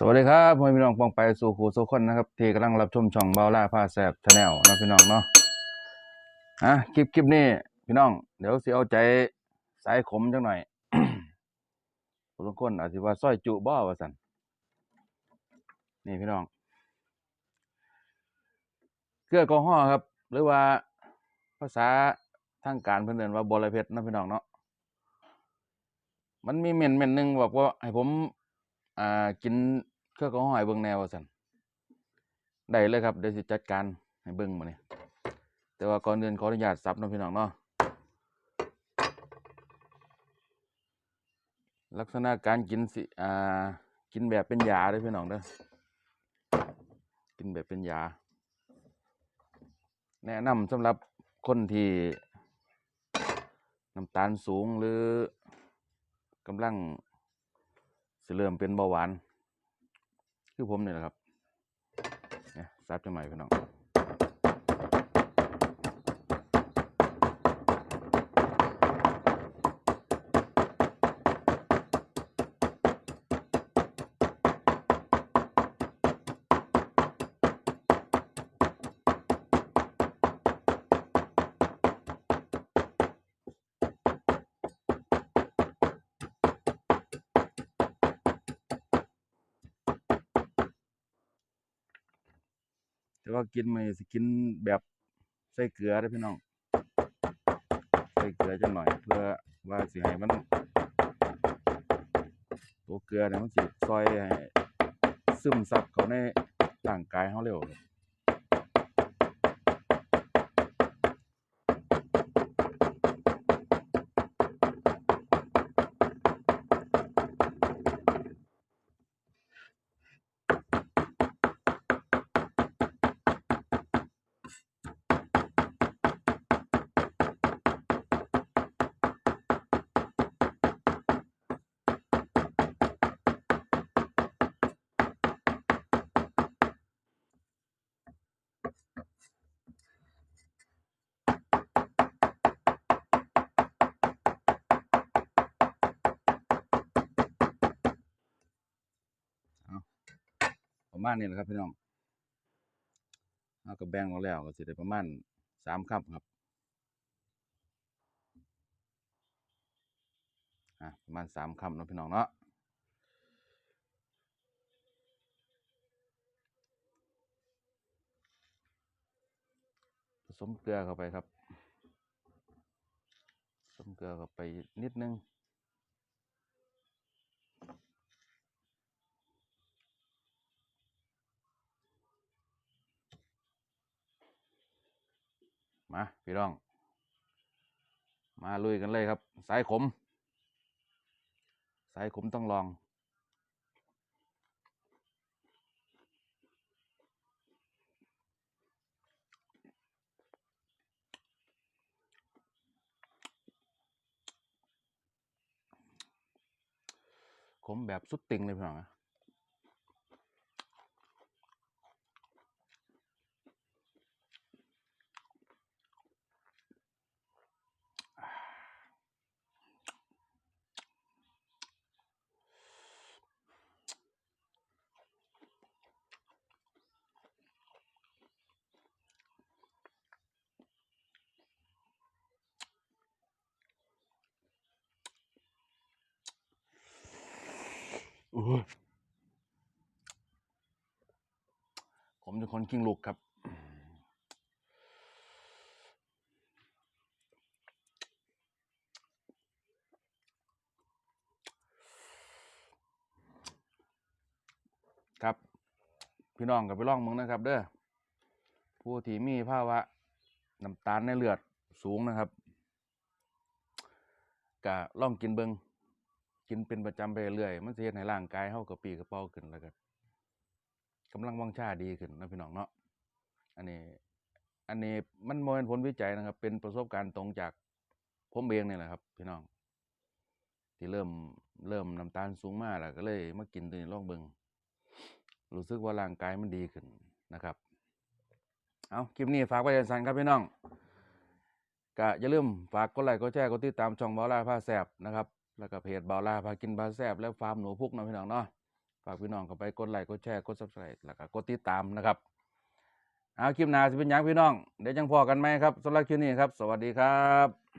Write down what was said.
สวัสดีครับพ่อพี่น้องปองไปสู่ครูสุคนนะครับที่กำลังรับชมช่องเบาล่าผ้าแสบชาแนลนะพี่น้องเนาะอะคลิปคลิปนี้ พี่น้อง เดี๋ยวสิเอาใจสายขมจังหน่อยบางคนอาจจะว่าซอยจุบ่ว่าสันนี่พี่น้องเกลือแอลกอฮอครับ หรือว่าภาษาทางการเพิ่อนเรียนว่าบอระเพ็ดนะพี่น้องเนาะมันมีเม่นเม่นหนึ่งบอกว่าให้ผมอ่ากิน เครื่องของหอยเบิ่งแนวสันได้เลยครับเดี๋ยวสิจัดการให้เบิ่งมื้อนี้แต่ว่าก่อนอื่นขออนุญาตซับเนาะพี่น้องเนาะลักษณะการกินสิอ่ากินแบบเป็นยาเด้อพี่น้องเด้อกินแบบเป็นยา แนะนำสำหรับคนที่น้ำตาลสูงหรือกำลังเริ่อมเป็นเบาหวาน คือผมเนี่ยแหละครับซับจะใหม่พี่น้อง แต่ว่ากินมันสิกินแบบใส่เกลือได้พี่น้อง ใส่เกลือจังหน่อยเพื่อว่าสิให้มันตัวเกลือเนี่ยมันสิซอยให้ซึมซับเข้าในร่างกายเขาเร็ว ประมาณนี้แหละครับพี่น้องเราก็แบ่งออกแล้วก็สิได้ประมาณสามคัพครับอะประมาณสามคำเนาะพี่น้องเนาะผสมเกลือเข้าไปครับผสมเกลือเข้าไปนิดนึง มาพี่น้อง มาลุยกันเลยครับสายขม สายขมต้องลอง ขมแบบสุดติงเลยพี่น้องอะ ผมเป็นคนกิ้งลูกครับ ครับ พี่น้องกับพี่น้องมึงนะครับ เด้อผู้ที่มีภาวะน้ำตาลในเลือดสูงนะครับก็ลองกินเบิง กินเป็นประจำไปเรื่อยมันเฮ็ดให้ร่างกายเฮากระปรี้กระเป๋าขึ้นแล้วก็กำลังวังชาดีขึ้นนะพี่น้องเนาะอันนี้ อันนี้มันบ่แม่นผลวิจัยนะครับ เป็นประสบการณ์ตรงจากผมเองนี่แหละครับ พี่น้อง ที่เริ่มเริ่มน้ำตาลสูงมากแล้วก็เลยมากินตัวนี้ลองเบิงรู้สึกว่าร่างกายมันดีขึ้นนะครับ เอาคลิปนี้ฝากไว้สันครับพี่น้องก็อย่าลืมฝากกดไลค์กดแชร์กดติดตามช่องบาล่าผ้าแซบนะครับ แล้วก็เพจบาล่าพากินบาแซบและฟาร์มหนูพุกนะพี่น้องเนาะฝากพี่น้องเข้าไปกดไลค์กดแชร์กดซับสไครต์แล้วก็กดติดตามนะครับเอาคลิปหน้าสิเป็นยังพี่น้องเดี๋ยวจังพอกันไหมครับสำหรับคลิปนี้ครับ สวัสดีครับ